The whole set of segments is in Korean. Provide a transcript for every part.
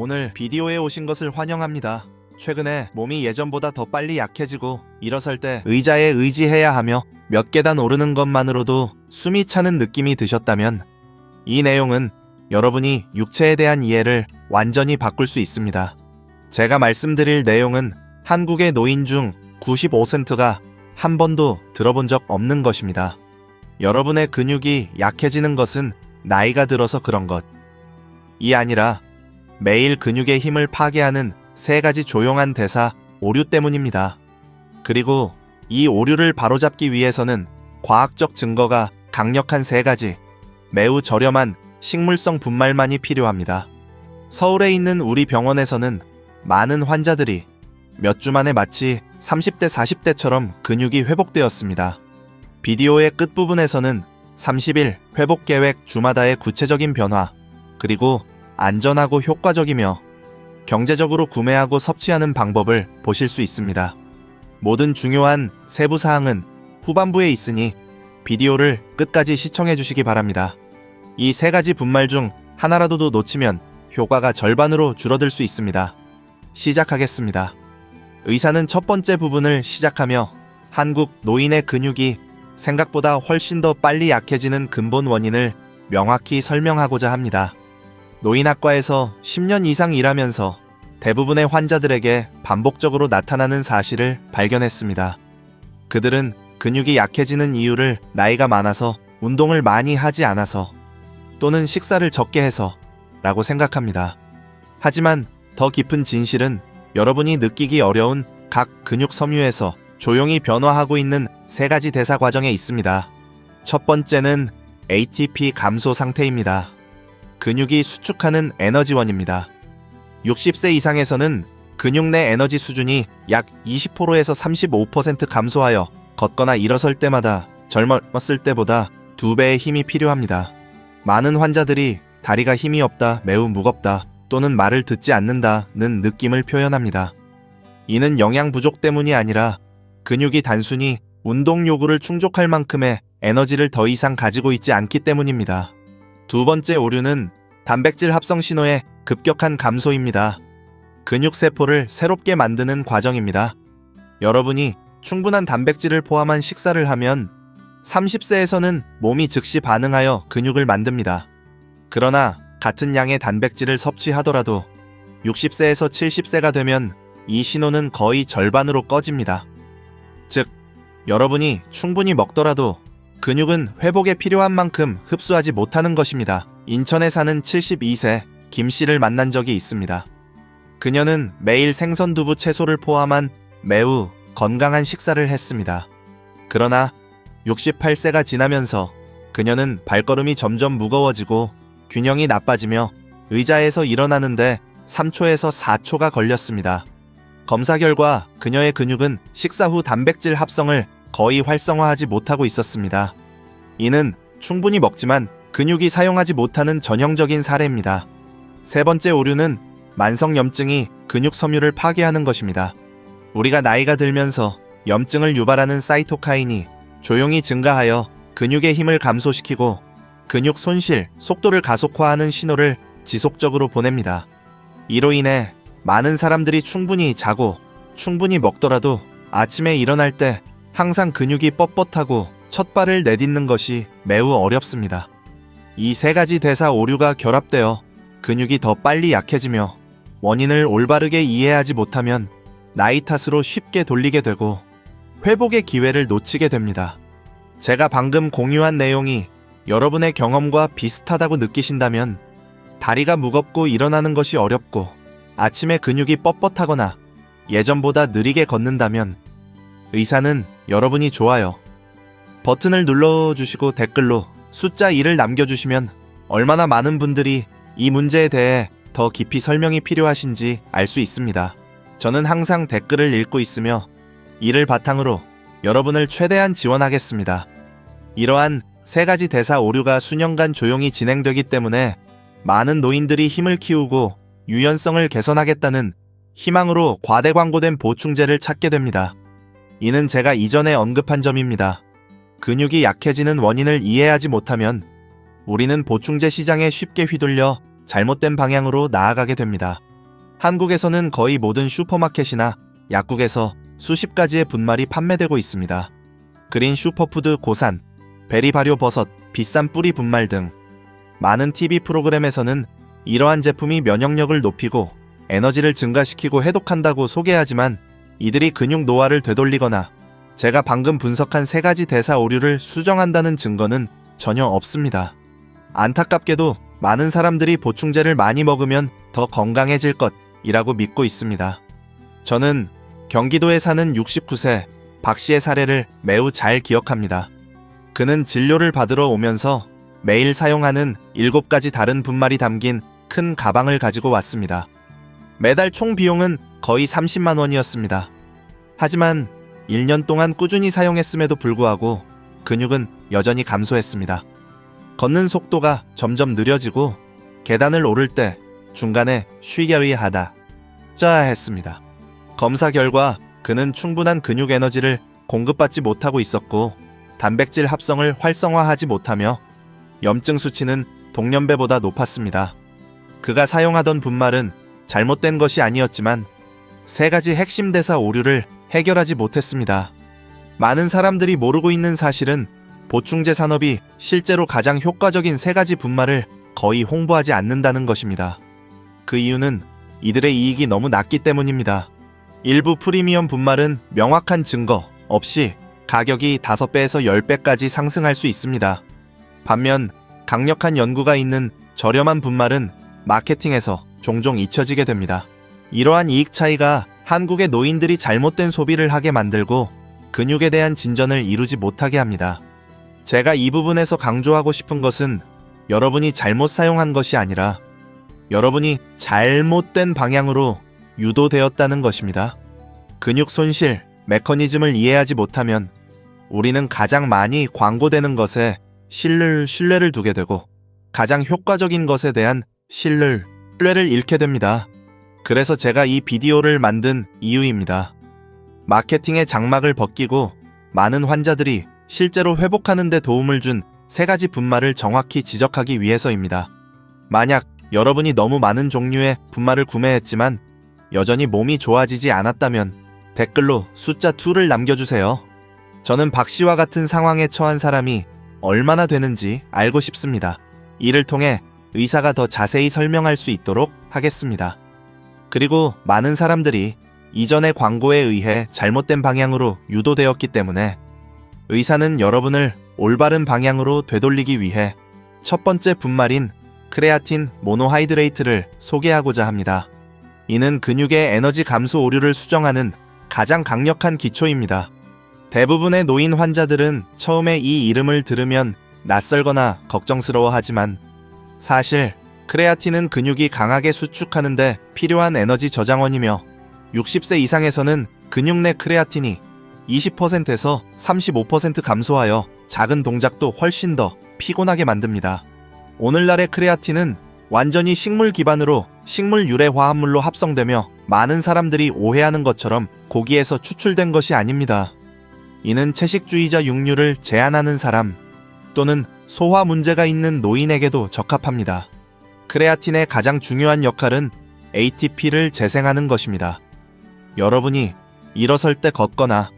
오늘 비디오에 오신 것을 환영합니다. 최근에 몸이 예전보다 더 빨리 약해지고 일어설 때 의자에 의지해야 하며 몇 계단 오르는 것만으로도 숨이 차는 느낌이 드셨다면 이 내용은 여러분이 육체에 대한 이해를 완전히 바꿀 수 있습니다. 제가 말씀드릴 내용은 한국의 노인 중 95%가 한 번도 들어본 적 없는 것입니다. 여러분의 근육이 약해지는 것은 나이가 들어서 그런 것. 이 아니라 매일 근육의 힘을 파괴하는 세 가지 조용한 대사 오류 때문입니다. 그리고 이 오류를 바로잡기 위해서는 과학적 증거가 강력한 세 가지 매우 저렴한 식물성 분말만이 필요합니다. 서울에 있는 우리 병원에서는 많은 환자들이 몇 주 만에 마치 30대, 40대처럼 근육이 회복되었습니다. 비디오의 끝부분에서는 30일 회복 계획 주마다의 구체적인 변화, 그리고 안전하고 효과적이며 경제적으로 구매하고 섭취하는 방법을 보실 수 있습니다. 모든 중요한 세부 사항은 후반부에 있으니 비디오를 끝까지 시청해 주시기 바랍니다. 이 세 가지 분말 중 하나라도 놓치면 효과가 절반으로 줄어들 수 있습니다. 시작하겠습니다. 의사는 첫 번째 부분을 시작하며 한국 노인의 근육이 생각보다 훨씬 더 빨리 약해지는 근본 원인을 명확히 설명하고자 합니다. 노인학과에서 10년 이상 일하면서 대부분의 환자들에게 반복적으로 나타나는 사실을 발견했습니다. 그들은 근육이 약해지는 이유를 나이가 많아서 운동을 많이 하지 않아서 또는 식사를 적게 해서 라고 생각합니다. 하지만 더 깊은 진실은 여러분이 느끼기 어려운 각 근육 섬유에서 조용히 변화하고 있는 세 가지 대사 과정에 있습니다. 첫 번째는 ATP 감소 상태입니다. 근육이 수축하는 에너지원입니다. 60세 이상에서는 근육 내 에너지 수준이 약 20%에서 35% 감소하여 걷거나 일어설 때마다 젊었을 때보다 두 배의 힘이 필요합니다. 많은 환자들이 다리가 힘이 없다, 매우 무겁다, 또는 말을 듣지 않는다는 느낌을 표현합니다. 이는 영양 부족 때문이 아니라 근육이 단순히 운동 요구를 충족할 만큼의 에너지를 더 이상 가지고 있지 않기 때문입니다. 두 번째 오류는 단백질 합성 신호의 급격한 감소입니다. 근육 세포를 새롭게 만드는 과정입니다. 여러분이 충분한 단백질을 포함한 식사를 하면 30세에서는 몸이 즉시 반응하여 근육을 만듭니다. 그러나 같은 양의 단백질을 섭취하더라도 60세에서 70세가 되면 이 신호는 거의 절반으로 꺼집니다. 즉, 여러분이 충분히 먹더라도 근육은 회복에 필요한 만큼 흡수하지 못하는 것입니다. 인천에 사는 72세 김 씨를 만난 적이 있습니다. 그녀는 매일 생선 두부 채소를 포함한 매우 건강한 식사를 했습니다. 그러나 68세가 지나면서 그녀는 발걸음이 점점 무거워지고 균형이 나빠지며 의자에서 일어나는데 3초에서 4초가 걸렸습니다. 검사 결과 그녀의 근육은 식사 후 단백질 합성을 거의 활성화하지 못하고 있었습니다. 이는 충분히 먹지만 근육이 사용하지 못하는 전형적인 사례입니다. 세 번째 오류는 만성염증이 근육 섬유를 파괴하는 것입니다. 우리가 나이가 들면서 염증을 유발하는 사이토카인이 조용히 증가하여 근육의 힘을 감소시키고 근육 손실, 속도를 가속화하는 신호를 지속적으로 보냅니다. 이로 인해 많은 사람들이 충분히 자고 충분히 먹더라도 아침에 일어날 때 항상 근육이 뻣뻣하고 첫 발을 내딛는 것이 매우 어렵습니다. 이 세 가지 대사 오류가 결합되어 근육이 더 빨리 약해지며 원인을 올바르게 이해하지 못하면 나이 탓으로 쉽게 돌리게 되고 회복의 기회를 놓치게 됩니다. 제가 방금 공유한 내용이 여러분의 경험과 비슷하다고 느끼신다면 다리가 무겁고 일어나는 것이 어렵고 아침에 근육이 뻣뻣하거나 예전보다 느리게 걷는다면 의사는 여러분이 좋아요. 버튼을 눌러주시고 댓글로 숫자 1을 남겨주시면 얼마나 많은 분들이 이 문제에 대해 더 깊이 설명이 필요하신지 알 수 있습니다. 저는 항상 댓글을 읽고 있으며 이를 바탕으로 여러분을 최대한 지원하겠습니다. 이러한 세 가지 대사 오류가 수년간 조용히 진행되기 때문에 많은 노인들이 힘을 키우고 유연성을 개선하겠다는 희망으로 과대 광고된 보충제를 찾게 됩니다. 이는 제가 이전에 언급한 점입니다. 근육이 약해지는 원인을 이해하지 못하면 우리는 보충제 시장에 쉽게 휘둘려 잘못된 방향으로 나아가게 됩니다. 한국에서는 거의 모든 슈퍼마켓이나 약국에서 수십 가지의 분말이 판매되고 있습니다. 그린 슈퍼푸드 고산, 베리 발효 버섯, 비싼 뿌리 분말 등 많은 TV 프로그램에서는 이러한 제품이 면역력을 높이고 에너지를 증가시키고 해독한다고 소개하지만 이들이 근육 노화를 되돌리거나 제가 방금 분석한 세 가지 대사 오류를 수정한다는 증거는 전혀 없습니다. 안타깝게도 많은 사람들이 보충제를 많이 먹으면 더 건강해질 것이라고 믿고 있습니다. 저는 경기도에 사는 69세 박 씨의 사례를 매우 잘 기억합니다. 그는 진료를 받으러 오면서 매일 사용하는 7가지 다른 분말이 담긴 큰 가방을 가지고 왔습니다. 매달 총 비용은 거의 30만 원이었습니다. 하지만 1년 동안 꾸준히 사용했음에도 불구하고 근육은 여전히 감소했습니다. 걷는 속도가 점점 느려지고 계단을 오를 때 중간에 쉬게 하다 짜 했습니다. 검사 결과 그는 충분한 근육 에너지를 공급받지 못하고 있었고 단백질 합성을 활성화하지 못하며 염증 수치는 동년배보다 높았습니다. 그가 사용하던 분말은 잘못된 것이 아니었지만 세 가지 핵심 대사 오류를 해결하지 못했습니다. 많은 사람들이 모르고 있는 사실은 보충제 산업이 실제로 가장 효과적인 세 가지 분말을 거의 홍보하지 않는다는 것입니다. 그 이유는 이들의 이익이 너무 낮기 때문입니다. 일부 프리미엄 분말은 명확한 증거 없이 가격이 5배에서 10배까지 상승할 수 있습니다. 반면 강력한 연구가 있는 저렴한 분말은 마케팅에서 종종 잊혀지게 됩니다. 이러한 이익 차이가 한국의 노인들이 잘못된 소비를 하게 만들고 근육에 대한 진전을 이루지 못하게 합니다. 제가 이 부분에서 강조하고 싶은 것은 여러분이 잘못 사용한 것이 아니라 여러분이 잘못된 방향으로 유도되었다는 것입니다. 근육 손실, 메커니즘을 이해하지 못하면 우리는 가장 많이 광고되는 것에 신뢰, 신뢰를 두게 되고 가장 효과적인 것에 대한 신뢰, 신뢰를 잃게 됩니다. 그래서 제가 이 비디오를 만든 이유입니다. 마케팅의 장막을 벗기고 많은 환자들이 실제로 회복하는 데 도움을 준 세 가지 분말을 정확히 지적하기 위해서입니다. 만약 여러분이 너무 많은 종류의 분말을 구매했지만 여전히 몸이 좋아지지 않았다면 댓글로 숫자 2를 남겨주세요. 저는 박 씨와 같은 상황에 처한 사람이 얼마나 되는지 알고 싶습니다. 이를 통해 의사가 더 자세히 설명할 수 있도록 하겠습니다. 그리고 많은 사람들이 이전의 광고에 의해 잘못된 방향으로 유도되었기 때문에 의사는 여러분을 올바른 방향으로 되돌리기 위해 첫 번째 분말인 크레아틴 모노하이드레이트를 소개하고자 합니다. 이는 근육의 에너지 감소 오류를 수정하는 가장 강력한 기초입니다. 대부분의 노인 환자들은 처음에 이 이름을 들으면 낯설거나 걱정스러워 하지만 사실 크레아틴은 근육이 강하게 수축하는데 필요한 에너지 저장원이며 60세 이상에서는 근육 내 크레아틴이 20%에서 35% 감소하여 작은 동작도 훨씬 더 피곤하게 만듭니다. 오늘날의 크레아틴은 완전히 식물 기반으로 식물 유래 화합물로 합성되며 많은 사람들이 오해하는 것처럼 고기에서 추출된 것이 아닙니다. 이는 채식주의자 육류를 제한하는 사람 또는 소화 문제가 있는 노인에게도 적합합니다. 크레아틴의 가장 중요한 역할은 ATP를 재생하는 것입니다. 여러분이 일어설 때 걷거나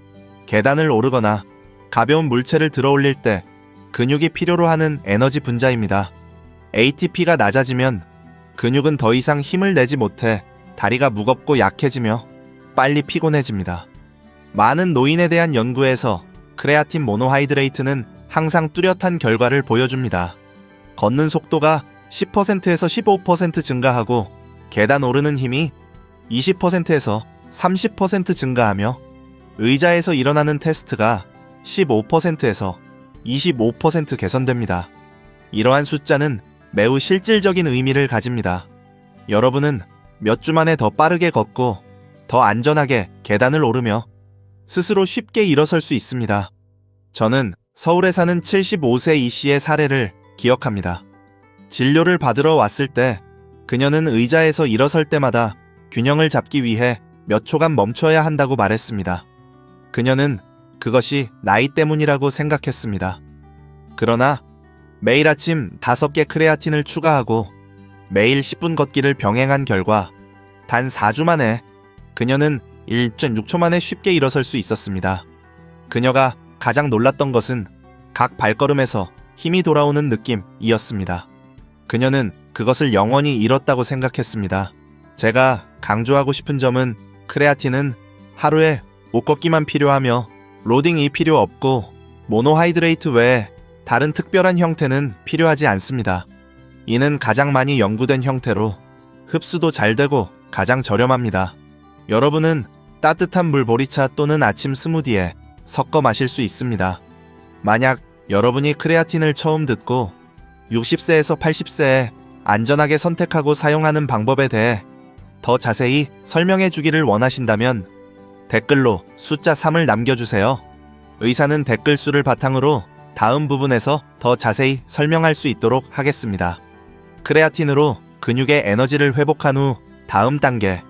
계단을 오르거나 가벼운 물체를 들어 올릴 때 근육이 필요로 하는 에너지 분자입니다. ATP가 낮아지면 근육은 더 이상 힘을 내지 못해 다리가 무겁고 약해지며 빨리 피곤해집니다. 많은 노인에 대한 연구에서 크레아틴 모노하이드레이트는 항상 뚜렷한 결과를 보여줍니다. 걷는 속도가 10%에서 15% 증가하고 계단 오르는 힘이 20%에서 30% 증가하며 의자에서 일어나는 테스트가 15%에서 25% 개선됩니다. 이러한 숫자는 매우 실질적인 의미를 가집니다. 여러분은 몇 주 만에 더 빠르게 걷고 더 안전하게 계단을 오르며 스스로 쉽게 일어설 수 있습니다. 저는 서울에 사는 75세 이 씨의 사례를 기억합니다. 진료를 받으러 왔을 때 그녀는 의자에서 일어설 때마다 균형을 잡기 위해 몇 초간 멈춰야 한다고 말했습니다. 그녀는 그것이 나이 때문이라고 생각했습니다. 그러나 매일 아침 5개 크레아틴을 추가하고 매일 10분 걷기를 병행한 결과 단 4주 만에 그녀는 1.6초 만에 쉽게 일어설 수 있었습니다. 그녀가 가장 놀랐던 것은 각 발걸음에서 힘이 돌아오는 느낌이었습니다. 그녀는 그것을 영원히 잃었다고 생각했습니다. 제가 강조하고 싶은 점은 크레아틴은 하루에 옷 걷기만 필요하며 로딩이 필요 없고 모노하이드레이트 외에 다른 특별한 형태는 필요하지 않습니다. 이는 가장 많이 연구된 형태로 흡수도 잘 되고 가장 저렴합니다. 여러분은 따뜻한 물 보리차 또는 아침 스무디에 섞어 마실 수 있습니다. 만약 여러분이 크레아틴을 처음 듣고 60세에서 80세에 안전하게 선택하고 사용하는 방법에 대해 더 자세히 설명해 주기를 원하신다면 댓글로 숫자 3을 남겨주세요. 의사는 댓글 수를 바탕으로 다음 부분에서 더 자세히 설명할 수 있도록 하겠습니다. 크레아틴으로 근육의 에너지를 회복한 후 다음 단계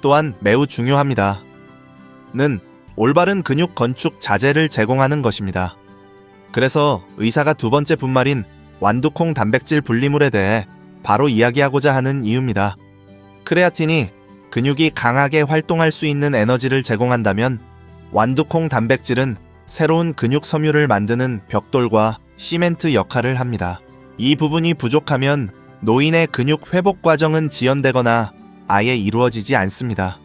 또한 매우 중요합니다. 는 올바른 근육 건축 자재를 제공하는 것입니다. 그래서 의사가 두 번째 분말인 완두콩 단백질 분리물에 대해 바로 이야기하고자 하는 이유입니다. 크레아틴이 근육이 강하게 활동할 수 있는 에너지를 제공한다면 완두콩 단백질은 새로운 근육 섬유를 만드는 벽돌과 시멘트 역할을 합니다. 이 부분이 부족하면 노인의 근육 회복 과정은 지연되거나 아예 이루어지지 않습니다.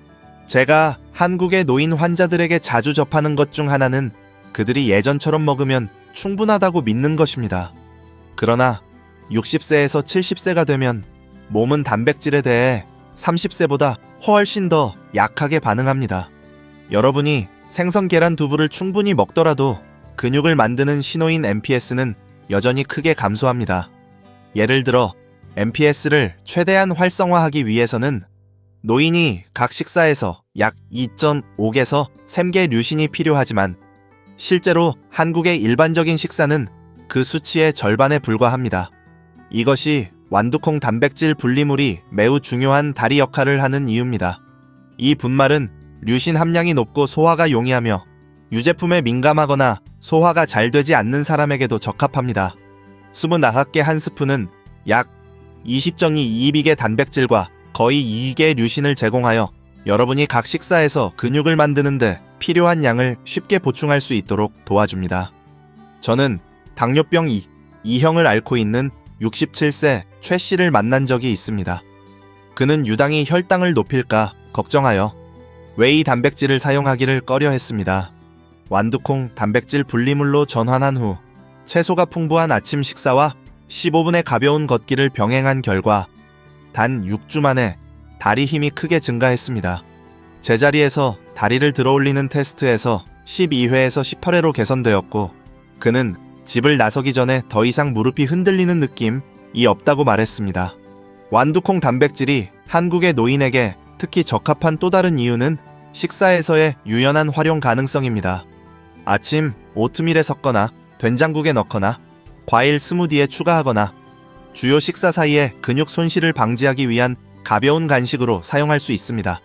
제가 한국의 노인 환자들에게 자주 접하는 것 중 하나는 그들이 예전처럼 먹으면 충분하다고 믿는 것입니다. 그러나 60세에서 70세가 되면 몸은 단백질에 대해 30세보다 훨씬 더 약하게 반응합니다. 여러분이 생선 계란 두부를 충분히 먹더라도 근육을 만드는 신호인 MPS는 여전히 크게 감소합니다. 예를 들어 MPS를 최대한 활성화하기 위해서는 노인이 각 식사에서 약 2.5개에서 3개 류신이 필요하지만 실제로 한국의 일반적인 식사는 그 수치의 절반에 불과합니다. 이것이 완두콩 단백질 분리물이 매우 중요한 다리 역할을 하는 이유입니다. 이 분말은 류신 함량이 높고 소화가 용이하며 유제품에 민감하거나 소화가 잘 되지 않는 사람에게도 적합합니다. 29개 한 스푼은 약 20.22빅의 단백질과 거의 2개 류신을 제공하여 여러분이 각 식사에서 근육을 만드는데 필요한 양을 쉽게 보충할 수 있도록 도와줍니다. 저는 당뇨병 2, 2형을 앓고 있는 67세 최 씨를 만난 적이 있습니다. 그는 유당이 혈당을 높일까 걱정하여 웨이 단백질을 사용하기를 꺼려 했습니다. 완두콩 단백질 분리물로 전환한 후 채소가 풍부한 아침 식사와 15분의 가벼운 걷기를 병행한 결과 단 6주 만에 다리 힘이 크게 증가했습니다. 제자리에서 다리를 들어 올리는 테스트에서 12회에서 18회로 개선되었고 그는 집을 나서기 전에 더 이상 무릎이 흔들리는 느낌이 없다고 말했습니다. 완두콩 단백질이 한국의 노인에게 특히 적합한 또 다른 이유는 식사에서의 유연한 활용 가능성입니다. 아침 오트밀에 섞거나 된장국에 넣거나 과일 스무디에 추가하거나 주요 식사 사이에 근육 손실을 방지하기 위한 가벼운 간식으로 사용할 수 있습니다.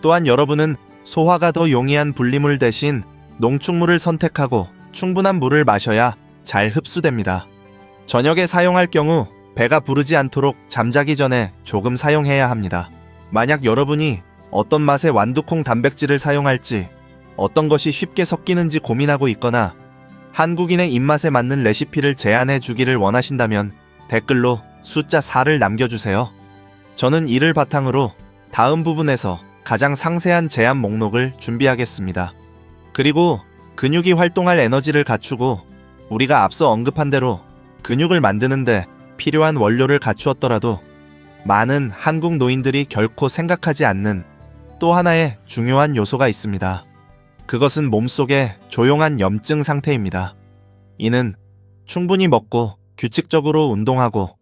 또한 여러분은 소화가 더 용이한 분리물 대신 농축물을 선택하고 충분한 물을 마셔야 잘 흡수됩니다. 저녁에 사용할 경우 배가 부르지 않도록 잠자기 전에 조금 사용해야 합니다. 만약 여러분이 어떤 맛의 완두콩 단백질을 사용할지 어떤 것이 쉽게 섞이는지 고민하고 있거나 한국인의 입맛에 맞는 레시피를 제안해 주기를 원하신다면 댓글로 숫자 4를 남겨주세요. 저는 이를 바탕으로 다음 부분에서 가장 상세한 제안 목록을 준비하겠습니다. 그리고 근육이 활동할 에너지를 갖추고 우리가 앞서 언급한 대로 근육을 만드는데 필요한 원료를 갖추었더라도 많은 한국 노인들이 결코 생각하지 않는 또 하나의 중요한 요소가 있습니다. 그것은 몸속의 조용한 염증 상태입니다. 이는 충분히 먹고 규칙적으로 운동하고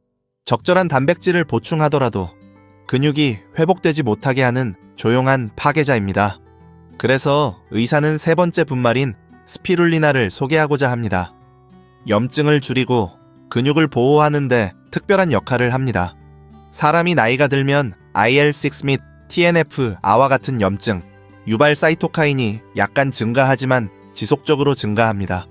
적절한 단백질을 보충하더라도 근육이 회복되지 못하게 하는 조용한 파괴자입니다. 그래서 의사는 세 번째 분말인 스피룰리나를 소개하고자 합니다. 염증을 줄이고 근육을 보호하는데 특별한 역할을 합니다. 사람이 나이가 들면 IL6 및 TNF, 아와 같은 염증, 유발 사이토카인이 약간 증가하지만 지속적으로 증가합니다.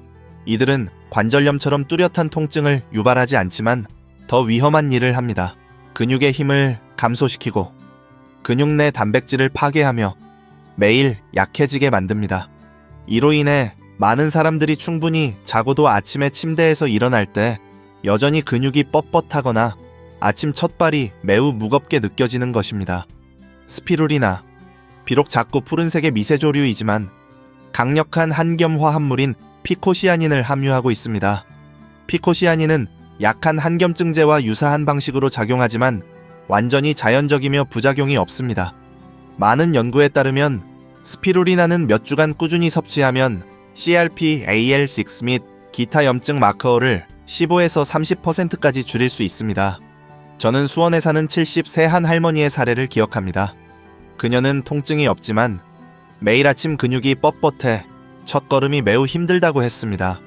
이들은 관절염처럼 뚜렷한 통증을 유발하지 않지만 더 위험한 일을 합니다. 근육의 힘을 감소시키고 근육 내 단백질을 파괴하며 매일 약해지게 만듭니다. 이로 인해 많은 사람들이 충분히 자고도 아침에 침대에서 일어날 때 여전히 근육이 뻣뻣하거나 아침 첫발이 매우 무겁게 느껴지는 것입니다. 스피루리나 비록 작고 푸른색의 미세조류이지만 강력한 한겸 화 합물인 피코시아닌을 함유하고 있습니다. 피코시아닌은 약한 한겸증제와 유사한 방식으로 작용하지만 완전히 자연적이며 부작용이 없습니다. 많은 연구에 따르면 스피루리나는 몇 주간 꾸준히 섭취하면 CRP, AL6 및 기타 염증 마커를 15에서 30%까지 줄일 수 있습니다. 저는 수원에 사는 70세 한 할머니의 사례를 기억합니다. 그녀는 통증이 없지만 매일 아침 근육이 뻣뻣해 첫걸음이 매우 힘들다고 했습니다.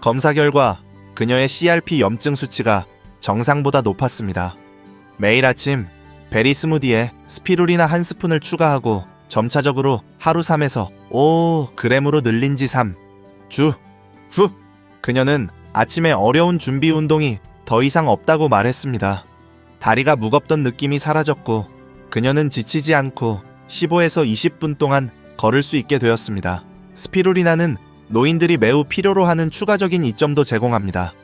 검사 결과 그녀의 CRP 염증 수치가 정상보다 높았습니다. 매일 아침 베리 스무디에 스피루리나 한 스푼을 추가하고 점차적으로 하루 3에서 5g으로 늘린 지 3. 주, 후. 그녀는 아침에 어려운 준비 운동이 더 이상 없다고 말했습니다. 다리가 무겁던 느낌이 사라졌고 그녀는 지치지 않고 15에서 20분 동안 걸을 수 있게 되었습니다. 스피루리나는 노인들이 매우 필요로 하는 추가적인 이점도 제공합니다.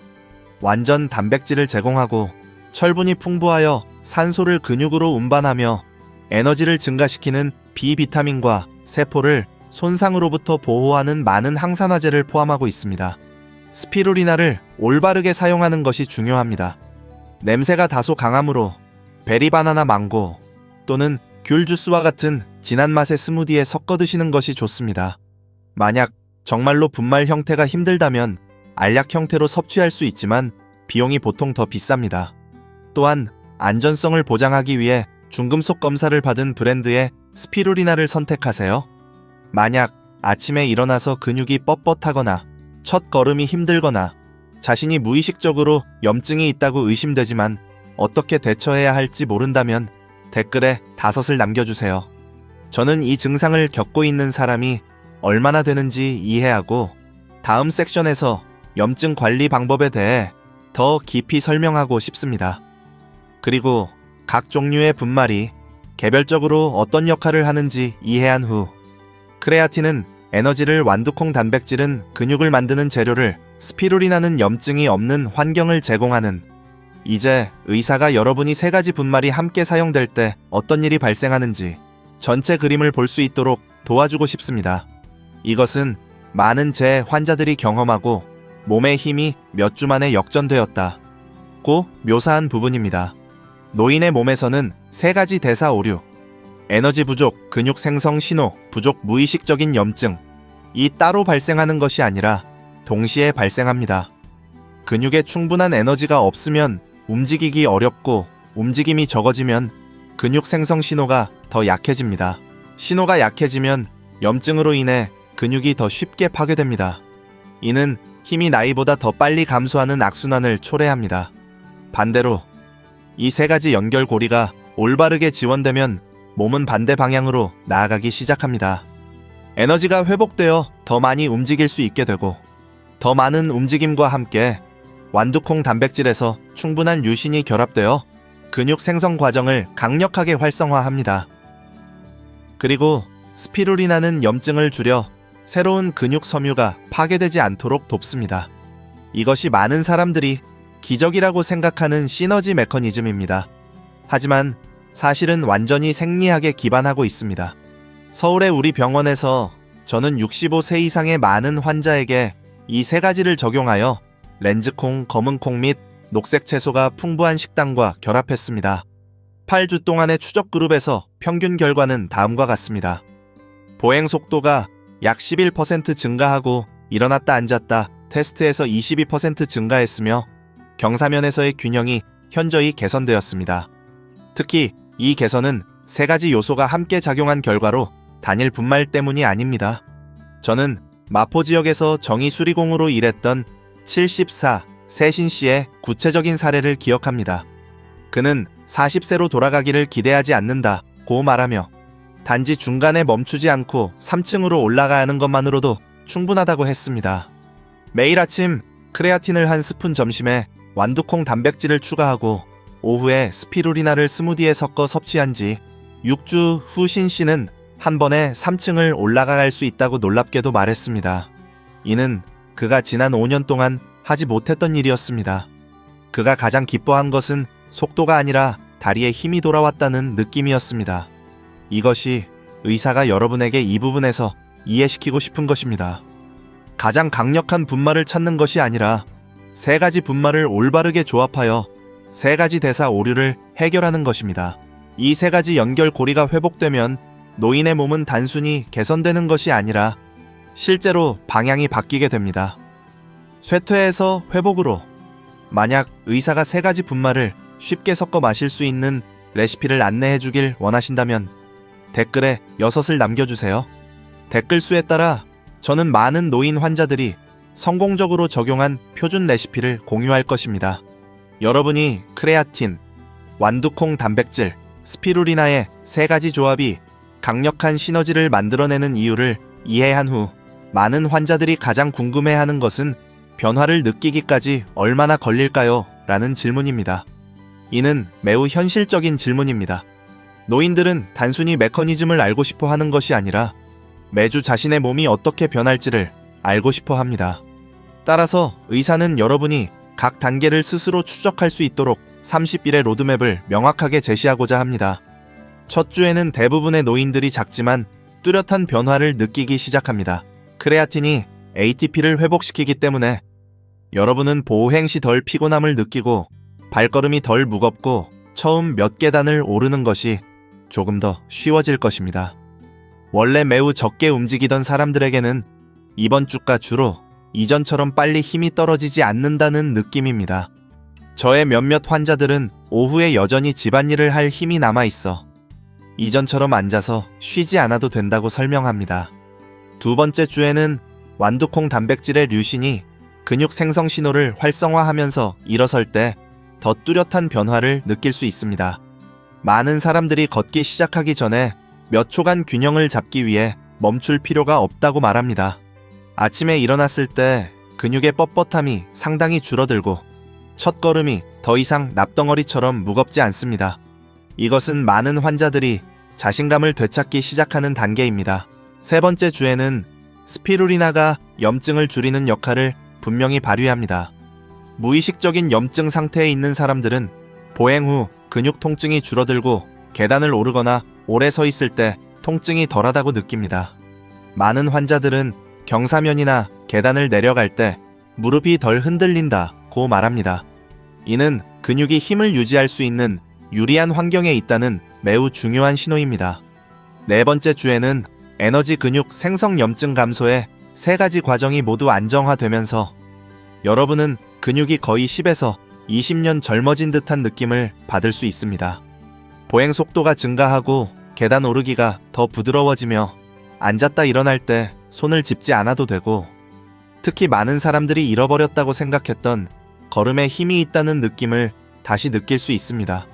완전 단백질을 제공하고 철분이 풍부하여 산소를 근육으로 운반하며 에너지를 증가시키는 비비타민과 세포를 손상으로부터 보호하는 많은 항산화제를 포함하고 있습니다. 스피루리나를 올바르게 사용하는 것이 중요합니다. 냄새가 다소 강하므로 베리 바나나 망고 또는 귤 주스와 같은 진한 맛의 스무디에 섞어 드시는 것이 좋습니다. 만약 정말로 분말 형태가 힘들다면 알약 형태로 섭취할 수 있지만 비용이 보통 더 비쌉니다. 또한 안전성을 보장하기 위해 중금속 검사를 받은 브랜드의 스피루리나를 선택하세요. 만약 아침에 일어나서 근육이 뻣뻣하거나 첫 걸음이 힘들거나 자신이 무의식적으로 염증이 있다고 의심되지만 어떻게 대처해야 할지 모른다면 댓글에 다섯을 남겨주세요. 저는 이 증상을 겪고 있는 사람이 얼마나 되는지 이해하고 다음 섹션에서 염증 관리 방법에 대해 더 깊이 설명하고 싶습니다. 그리고 각 종류의 분말이 개별적으로 어떤 역할을 하는지 이해한 후 크레아틴은 에너지를 완두콩 단백질은 근육을 만드는 재료를 스피루리나는 염증이 없는 환경을 제공하는 이제 의사가 여러분이 세 가지 분말이 함께 사용될 때 어떤 일이 발생하는지 전체 그림을 볼 수 있도록 도와주고 싶습니다. 이것은 많은 제 환자들이 경험하고 몸의 힘이 몇 주 만에 역전되었다. 고 묘사한 부분입니다. 노인의 몸에서는 세 가지 대사 오류, 에너지 부족, 근육 생성 신호, 부족 무의식적인 염증, 이 따로 발생하는 것이 아니라 동시에 발생합니다. 근육에 충분한 에너지가 없으면 움직이기 어렵고 움직임이 적어지면 근육 생성 신호가 더 약해집니다. 신호가 약해지면 염증으로 인해 근육이 더 쉽게 파괴됩니다. 이는 힘이 나이보다 더 빨리 감소하는 악순환을 초래합니다. 반대로 이 세 가지 연결고리가 올바르게 지원되면 몸은 반대 방향으로 나아가기 시작합니다. 에너지가 회복되어 더 많이 움직일 수 있게 되고 더 많은 움직임과 함께 완두콩 단백질에서 충분한 유신이 결합되어 근육 생성 과정을 강력하게 활성화합니다. 그리고 스피루리나는 염증을 줄여 새로운 근육 섬유가 파괴되지 않도록 돕습니다. 이것이 많은 사람들이 기적이라고 생각하는 시너지 메커니즘입니다. 하지만 사실은 완전히 생리학에 기반하고 있습니다. 서울의 우리 병원에서 저는 65세 이상의 많은 환자에게 이 세 가지를 적용하여 렌즈콩, 검은콩 및 녹색 채소가 풍부한 식단과 결합했습니다. 8주 동안의 추적 그룹에서 평균 결과는 다음과 같습니다. 보행 속도가 약 11% 증가하고 일어났다 앉았다 테스트에서 22% 증가했으며 경사면에서의 균형이 현저히 개선되었습니다. 특히 이 개선은 세 가지 요소가 함께 작용한 결과로 단일 분말 때문이 아닙니다. 저는 마포 지역에서 정의 수리공으로 일했던 74 세신 씨의 구체적인 사례를 기억합니다. 그는 40세로 돌아가기를 기대하지 않는다 고 말하며 단지 중간에 멈추지 않고 3층으로 올라가야 하는 것만으로도 충분하다고 했습니다. 매일 아침 크레아틴을 한 스푼 점심에 완두콩 단백질을 추가하고 오후에 스피루리나를 스무디에 섞어 섭취한 지 6주 후 신 씨는 한 번에 3층을 올라갈 수 있다고 놀랍게도 말했습니다. 이는 그가 지난 5년 동안 하지 못했던 일이었습니다. 그가 가장 기뻐한 것은 속도가 아니라 다리에 힘이 돌아왔다는 느낌이었습니다. 이것이 의사가 여러분에게 이 부분에서 이해시키고 싶은 것입니다. 가장 강력한 분말을 찾는 것이 아니라 세 가지 분말을 올바르게 조합하여 세 가지 대사 오류를 해결하는 것입니다. 이 세 가지 연결 고리가 회복되면 노인의 몸은 단순히 개선되는 것이 아니라 실제로 방향이 바뀌게 됩니다. 쇠퇴에서 회복으로 만약 의사가 세 가지 분말을 쉽게 섞어 마실 수 있는 레시피를 안내해 주길 원하신다면 댓글에 6을 남겨주세요. 댓글 수에 따라 저는 많은 노인 환자들이 성공적으로 적용한 표준 레시피를 공유할 것입니다. 여러분이 크레아틴, 완두콩 단백질, 스피루리나의 세 가지 조합이 강력한 시너지를 만들어내는 이유를 이해한 후 많은 환자들이 가장 궁금해하는 것은 변화를 느끼기까지 얼마나 걸릴까요? 라는 질문입니다. 이는 매우 현실적인 질문입니다. 노인들은 단순히 메커니즘을 알고 싶어 하는 것이 아니라 매주 자신의 몸이 어떻게 변할지를 알고 싶어 합니다. 따라서 의사는 여러분이 각 단계를 스스로 추적할 수 있도록 30일의 로드맵을 명확하게 제시하고자 합니다. 첫 주에는 대부분의 노인들이 작지만 뚜렷한 변화를 느끼기 시작합니다. 크레아틴이 ATP를 회복시키기 때문에 여러분은 보행 시 덜 피곤함을 느끼고 발걸음이 덜 무겁고 처음 몇 계단을 오르는 것이 조금 더 쉬워질 것입니다. 원래 매우 적게 움직이던 사람들에게는 이번 주가 주로 이전처럼 빨리 힘이 떨어지지 않는다는 느낌입니다. 저의 몇몇 환자들은 오후에 여전히 집안일을 할 힘이 남아 있어 이전처럼 앉아서 쉬지 않아도 된다고 설명합니다. 두 번째 주에는 완두콩 단백질의 류신이 근육 생성 신호를 활성화하면서 일어설 때 더 뚜렷한 변화를 느낄 수 있습니다. 많은 사람들이 걷기 시작하기 전에 몇 초간 균형을 잡기 위해 멈출 필요가 없다고 말합니다. 아침에 일어났을 때 근육의 뻣뻣함이 상당히 줄어들고 첫 걸음이 더 이상 납덩어리처럼 무겁지 않습니다. 이것은 많은 환자들이 자신감을 되찾기 시작하는 단계입니다. 세 번째 주에는 스피루리나가 염증을 줄이는 역할을 분명히 발휘합니다. 무의식적인 염증 상태에 있는 사람들은 보행 후 근육 통증이 줄어들고 계단을 오르거나 오래 서 있을 때 통증이 덜하다고 느낍니다. 많은 환자들은 경사면이나 계단을 내려갈 때 무릎이 덜 흔들린다고 말합니다. 이는 근육이 힘을 유지할 수 있는 유리한 환경에 있다는 매우 중요한 신호입니다. 네 번째 주에는 에너지 근육 생성 염증 감소의 세 가지 과정이 모두 안정화되면서 여러분은 근육이 거의 10에서 20년 젊어진 듯한 느낌을 받을 수 있습니다. 보행 속도가 증가하고 계단 오르기가 더 부드러워지며 앉았다 일어날 때 손을 짚지 않아도 되고 특히 많은 사람들이 잃어버렸다고 생각했던 걸음에 힘이 있다는 느낌을 다시 느낄 수 있습니다.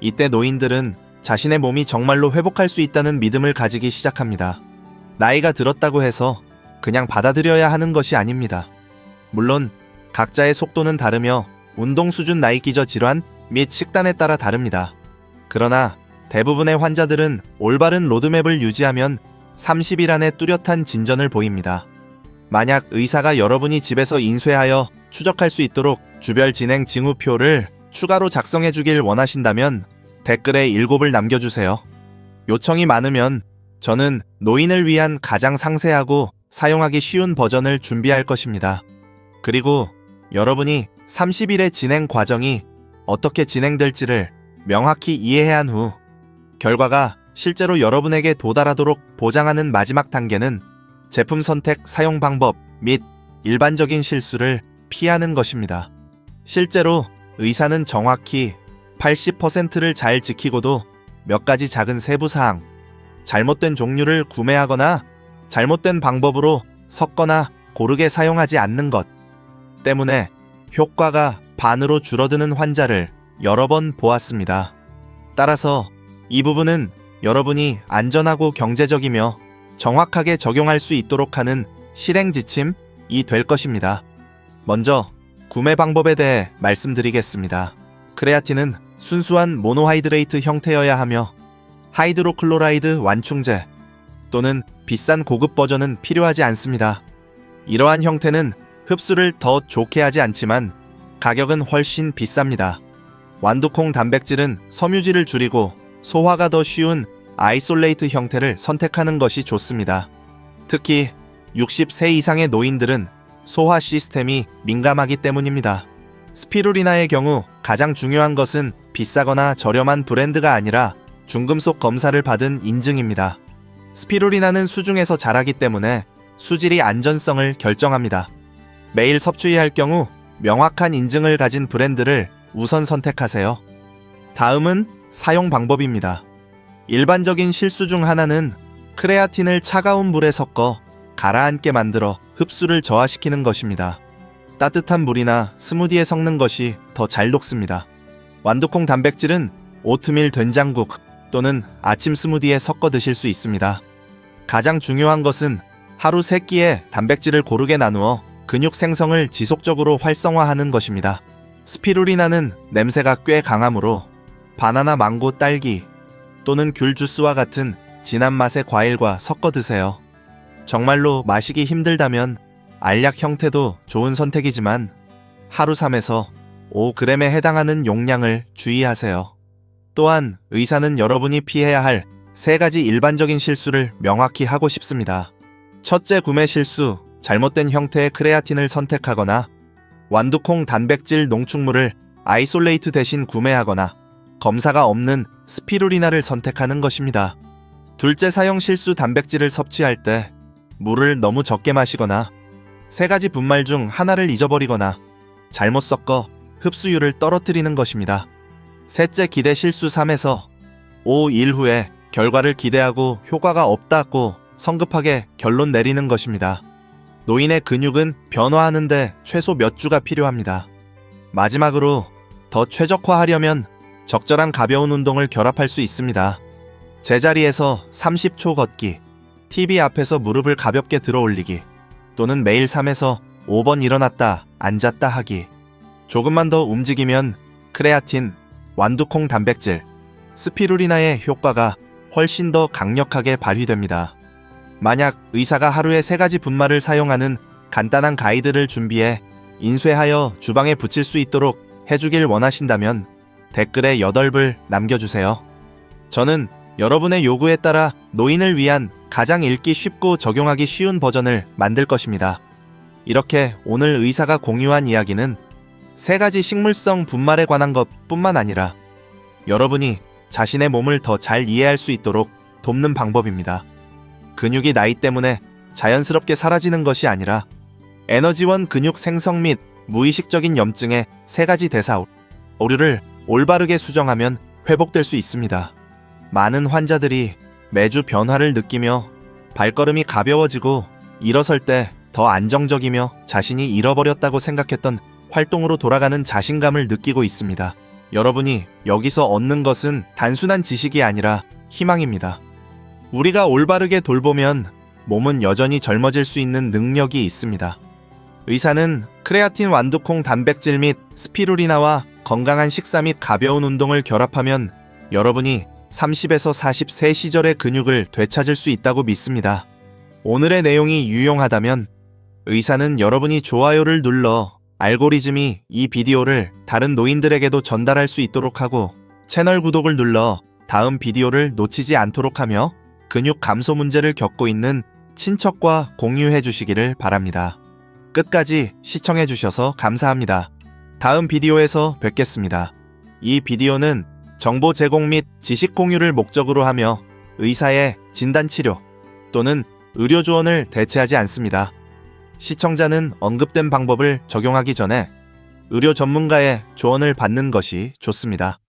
이때 노인들은 자신의 몸이 정말로 회복할 수 있다는 믿음을 가지기 시작합니다. 나이가 들었다고 해서 그냥 받아들여야 하는 것이 아닙니다. 물론 각자의 속도는 다르며 운동 수준 나이 기저 질환 및 식단에 따라 다릅니다. 그러나 대부분의 환자들은 올바른 로드맵을 유지하면 30일 안에 뚜렷한 진전을 보입니다. 만약 의사가 여러분이 집에서 인쇄하여 추적할 수 있도록 주별 진행 징후표를 추가로 작성해 주길 원하신다면 댓글에 7을 남겨주세요. 요청이 많으면 저는 노인을 위한 가장 상세하고 사용하기 쉬운 버전을 준비할 것입니다. 그리고 여러분이 30일의 진행 과정이 어떻게 진행될지를 명확히 이해해야 한후 결과가 실제로 여러분에게 도달하도록 보장하는 마지막 단계는 제품 선택 사용 방법 및 일반적인 실수를 피하는 것입니다. 실제로 의사는 정확히 80%를 잘 지키고도 몇 가지 작은 세부 사항, 잘못된 종류를 구매하거나 잘못된 방법으로 섞거나 고르게 사용하지 않는 것 때문에 효과가 반으로 줄어드는 환자를 여러 번 보았습니다. 따라서 이 부분은 여러분이 안전하고 경제적이며 정확하게 적용할 수 있도록 하는 실행 지침이 될 것입니다. 먼저 구매 방법에 대해 말씀드리겠습니다. 크레아틴은 순수한 모노하이드레이트 형태여야 하며 하이드로클로라이드 완충제 또는 비싼 고급 버전은 필요하지 않습니다. 이러한 형태는 흡수를 더 좋게 하지 않지만 가격은 훨씬 비쌉니다. 완두콩 단백질은 섬유질을 줄이고 소화가 더 쉬운 아이솔레이트 형태를 선택하는 것이 좋습니다. 특히 60세 이상의 노인들은 소화 시스템이 민감하기 때문입니다. 스피루리나의 경우 가장 중요한 것은 비싸거나 저렴한 브랜드가 아니라 중금속 검사를 받은 인증입니다. 스피루리나는 수중에서 자라기 때문에 수질이 안전성을 결정합니다. 매일 섭취해야 할 경우 명확한 인증을 가진 브랜드를 우선 선택하세요. 다음은 사용 방법입니다. 일반적인 실수 중 하나는 크레아틴을 차가운 물에 섞어 가라앉게 만들어 흡수를 저하시키는 것입니다. 따뜻한 물이나 스무디에 섞는 것이 더 잘 녹습니다. 완두콩 단백질은 오트밀 된장국 또는 아침 스무디에 섞어 드실 수 있습니다. 가장 중요한 것은 하루 세끼의 단백질을 고르게 나누어 근육 생성을 지속적으로 활성화하는 것입니다. 스피루리나는 냄새가 꽤 강하므로 바나나, 망고, 딸기 또는 귤 주스와 같은 진한 맛의 과일과 섞어 드세요. 정말로 마시기 힘들다면 알약 형태도 좋은 선택이지만 하루 3에서 5g에 해당하는 용량을 주의하세요. 또한 의사는 여러분이 피해야 할 세 가지 일반적인 실수를 명확히 하고 싶습니다. 첫째 구매 실수, 잘못된 형태의 크레아틴을 선택하거나 완두콩 단백질 농축물을 아이솔레이트 대신 구매하거나 검사가 없는 스피루리나를 선택하는 것입니다. 둘째 사용 실수 단백질을 섭취할 때 물을 너무 적게 마시거나 세 가지 분말 중 하나를 잊어버리거나 잘못 섞어 흡수율을 떨어뜨리는 것입니다. 셋째 기대 실수 3에서 5일 후에 결과를 기대하고 효과가 없다고 성급하게 결론 내리는 것입니다. 노인의 근육은 변화하는데 최소 몇 주가 필요합니다. 마지막으로 더 최적화하려면 적절한 가벼운 운동을 결합할 수 있습니다. 제자리에서 30초 걷기, TV 앞에서 무릎을 가볍게 들어 올리기, 또는 매일 3에서 5번 일어났다, 앉았다 하기. 조금만 더 움직이면 크레아틴, 완두콩 단백질, 스피루리나의 효과가 훨씬 더 강력하게 발휘됩니다. 만약 의사가 하루에 세 가지 분말을 사용하는 간단한 가이드를 준비해 인쇄하여 주방에 붙일 수 있도록 해주길 원하신다면 댓글에 8을 남겨주세요. 저는 여러분의 요구에 따라 노인을 위한 가장 읽기 쉽고 적용하기 쉬운 버전을 만들 것입니다. 이렇게 오늘 의사가 공유한 이야기는 세 가지 식물성 분말에 관한 것 뿐만 아니라 여러분이 자신의 몸을 더 잘 이해할 수 있도록 돕는 방법입니다. 근육이 나이 때문에 자연스럽게 사라지는 것이 아니라 에너지원 근육 생성 및 무의식적인 염증의 세 가지 대사 오류를 올바르게 수정하면 회복될 수 있습니다. 많은 환자들이 매주 변화를 느끼며 발걸음이 가벼워지고 일어설 때 더 안정적이며 자신이 잃어버렸다고 생각했던 활동으로 돌아가는 자신감을 느끼고 있습니다. 여러분이 여기서 얻는 것은 단순한 지식이 아니라 희망입니다. 우리가 올바르게 돌보면 몸은 여전히 젊어질 수 있는 능력이 있습니다. 의사는 크레아틴 완두콩 단백질 및 스피루리나와 건강한 식사 및 가벼운 운동을 결합하면 여러분이 30에서 40세 시절의 근육을 되찾을 수 있다고 믿습니다. 오늘의 내용이 유용하다면 의사는 여러분이 좋아요를 눌러 알고리즘이 이 비디오를 다른 노인들에게도 전달할 수 있도록 하고 채널 구독을 눌러 다음 비디오를 놓치지 않도록 하며 근육 감소 문제를 겪고 있는 친척과 공유해 주시기를 바랍니다. 끝까지 시청해 주셔서 감사합니다. 다음 비디오에서 뵙겠습니다. 이 비디오는 정보 제공 및 지식 공유를 목적으로 하며 의사의 진단 치료 또는 의료 조언을 대체하지 않습니다. 시청자는 언급된 방법을 적용하기 전에 의료 전문가의 조언을 받는 것이 좋습니다.